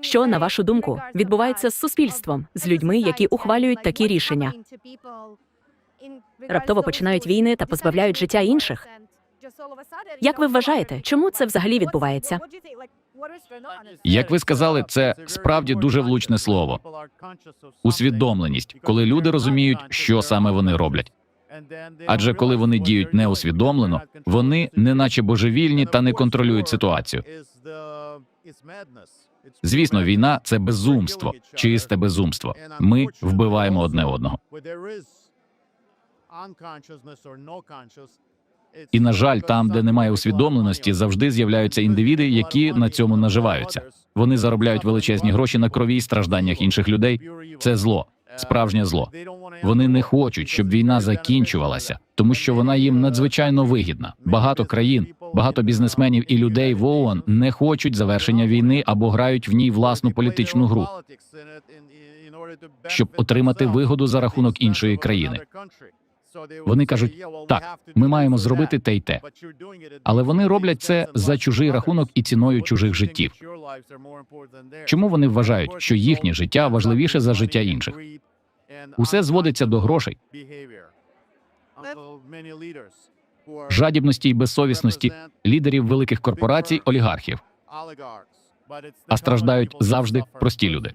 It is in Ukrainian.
Що, на вашу думку, відбувається з суспільством, з людьми, які ухвалюють такі рішення? Раптово починають війни та позбавляють життя інших. Як ви вважаєте, чому це взагалі відбувається? Як ви сказали, це справді дуже влучне слово. Усвідомленість, коли люди розуміють, що саме вони роблять. Адже коли вони діють неусвідомлено, вони неначе божевільні та не контролюють ситуацію. Звісно, війна це безумство, чисте безумство. Ми вбиваємо одне одного. І на жаль, там, де немає усвідомленості, завжди з'являються індивіди, які на цьому наживаються. Вони заробляють величезні гроші на крові і стражданнях інших людей. Це зло, справжнє зло. Вони не хочуть, щоб війна закінчувалася, тому що вона їм надзвичайно вигідна. Багато країн, багато бізнесменів і людей в ООН не хочуть завершення війни або грають в ній власну політичну гру, щоб отримати вигоду за рахунок іншої країни. Вони кажуть, так, ми маємо зробити те й те. Але вони роблять це за чужий рахунок і ціною чужих життів. Чому вони вважають, що їхнє життя важливіше за життя інших? Усе зводиться до грошей, жадібності й безсовісності лідерів великих корпорацій, олігархів. а страждають завжди прості люди.